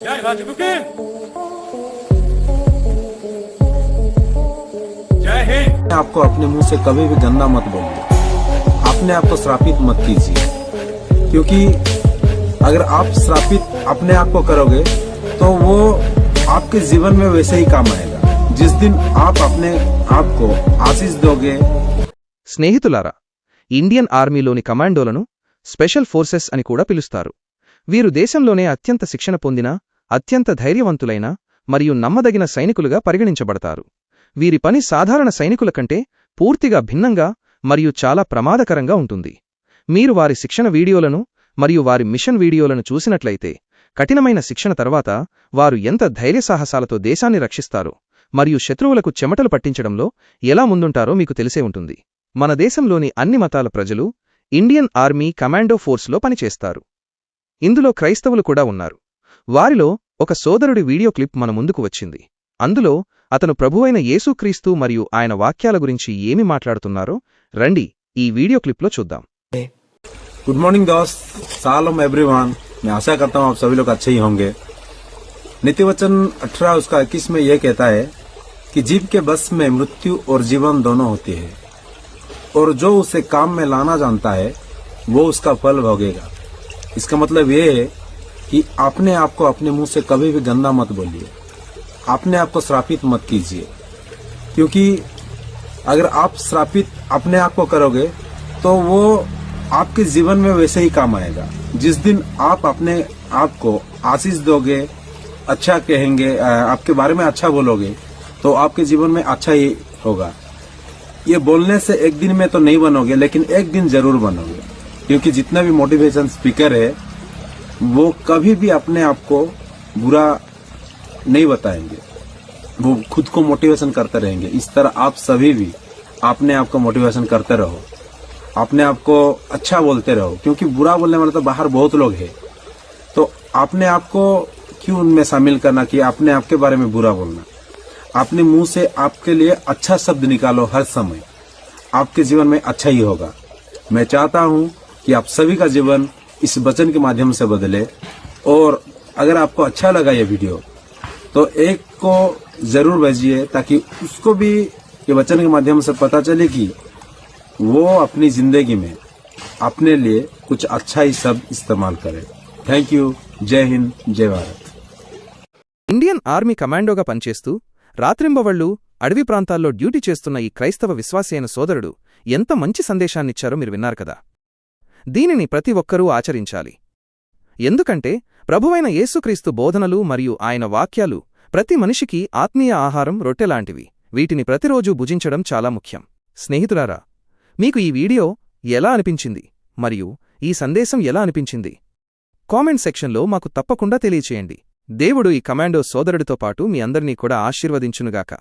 जय राजगुरु की जय हिंद आपको अपने मुंह से कभी भी गंदा मत बोलिए अपने आप को श्रापित मत कीजिए क्योंकि अगर आप श्रापित अपने आप को करोगे तो वो आपके जीवन में वैसे ही काम आएगा जिस दिन आप अपने आप को आशीष दोगे స్నేహితులారా ఇండియన్ ఆర్మీలోని కమాండోలను స్పెషల్ ఫోర్సెస్ అని కూడా పిలుస్తారు వీరు దేశంలోనే అత్యంత శిక్షణ పొందిన అత్యంత ధైర్యవంతులైన మరియు నమ్మదగిన సైనికులుగా పరిగణించబడతారు. వీరి పని సాధారణ సైనికుల కంటే పూర్తిగా భిన్నంగా మరియు చాలా ప్రమాదకరంగా ఉంటుంది. మీరు వారి శిక్షణ వీడియోలను మరియు వారి మిషన్ వీడియోలను చూసినట్లయితే కఠినమైన శిక్షణ తర్వాత వారు ఎంత ధైర్యసాహసాలతో దేశాన్ని రక్షిస్తారో మరియు శత్రువులకు చెమటలు పట్టించడంలో ఎలా ముందుంటారో మీకు తెలిసే ఉంటుంది. మన దేశంలోని అన్ని మతాల ప్రజలు ఇండియన్ ఆర్మీ కమాండో ఫోర్స్లో పనిచేస్తారు. ఇందులో క్రైస్తవులు కూడా ఉన్నారు వారిలో ఒక సోదరుడి వీడియో క్లిప్ మన ముందుకు వచ్చింది అందులో అతను ప్రభువైన యేసుక్రీస్తు మరియు ఆయన వాక్యాల గురించి ఏమి మాట్లాడుతున్నారో రండి ఈ వీడియో క్లిప్లో చూద్దాం गुड मॉर्निंग दोस्त सालम एवरीवन मैं आशा करता हूँ आप सभी लोग अच्छे ही होंगे नीति वचन अठारह उसका इक्कीस में यह कहता है कि जीव के बस में मृत्यु और जीवन दोनों होती है और जो उसे काम में लाना जानता है वो उसका फल भोगेगा इसका मतलब ये है कि अपने आप को अपने मुँह से कभी भी गंदा मत बोलिए। अपने आप को श्रापित मत कीजिए। क्योंकि अगर आप श्रापित अपने आप को करोगे तो वो आपके जीवन में वैसे ही काम आएगा। जिस दिन आप अपने आप को आशीष दोगे अच्छा कहेंगे आपके बारे में अच्छा बोलोगे तो आपके जीवन में अच्छा ही होगा। ये बोलने से एक दिन में तो नहीं बनोगे, लेकिन एक दिन ज़रूर बनोगे। क्योंकि जितना भी मोटिवेशन स्पीकर है, वो कभी भी अपने आप को बुरा नहीं बताएँगे। वो खुद को मोटिवेशन करते रहेंगे। इस तरह आप सभी भी अपने आप को मोटिवेशन करते रहो। अपने आप को अच्छा बोलते रहो। क्योंकि बुरा बोलने वाले तो बाहर बहुत लोग हैं। तो अपने आप को क्यों उनमें शामिल करना कि अपने आप के बारे में बुरा बोलना? अपने मुँह से आपके लिए अच्छा शब्द निकालो हर समय। आपके जीवन में अच्छा ही होगा। मैं चाहता हूँ कि आप सभी का जीवन इस वचन के माध्यम से बदले और अगर आपको अच्छा लगा ये वीडियो तो एक को जरूर भेजिए ताकि उसको भी ये वचन के माध्यम से पता चले कि वो अपनी जिंदगी में अपने लिए कुछ अच्छा ही शब्द इस्तेमाल करे थैंक यू जय हिंद जय भारत ఇండియన్ ఆర్మీ కమాండోగా పనిచేస్తూ రాత్రింబవళ్లు అడవి ప్రాంతాల్లో డ్యూటీ చేస్తున్న ఈ క్రైస్తవ విశ్వాసి అయిన సోదరుడు ఎంత మంచి సందేశాన్నిచ్చారో మీరు విన్నారు కదా దీనిని ప్రతి ఒక్కరూ ఆచరించాలి. ఎందుకంటే ప్రభువైన యేసుక్రీస్తు బోధనలు మరియు ఆయన వాక్యాలు ప్రతి మనిషికి ఆత్మీయ ఆహారం రొట్టెలాంటివి. వీటిని ప్రతిరోజూ భుజించడం చాలా ముఖ్యం. స్నేహితులారా మీకు ఈ వీడియో ఎలా అనిపించింది? మరియు ఈ సందేశం ఎలా అనిపించింది? కామెంట్ సెక్షన్లో మాకు తప్పకుండా తెలియచేయండి. దేవుడు ఈ కమాండో సోదరుడితో పాటు మీ అందరినీ కూడా ఆశీర్వదించునుగాక.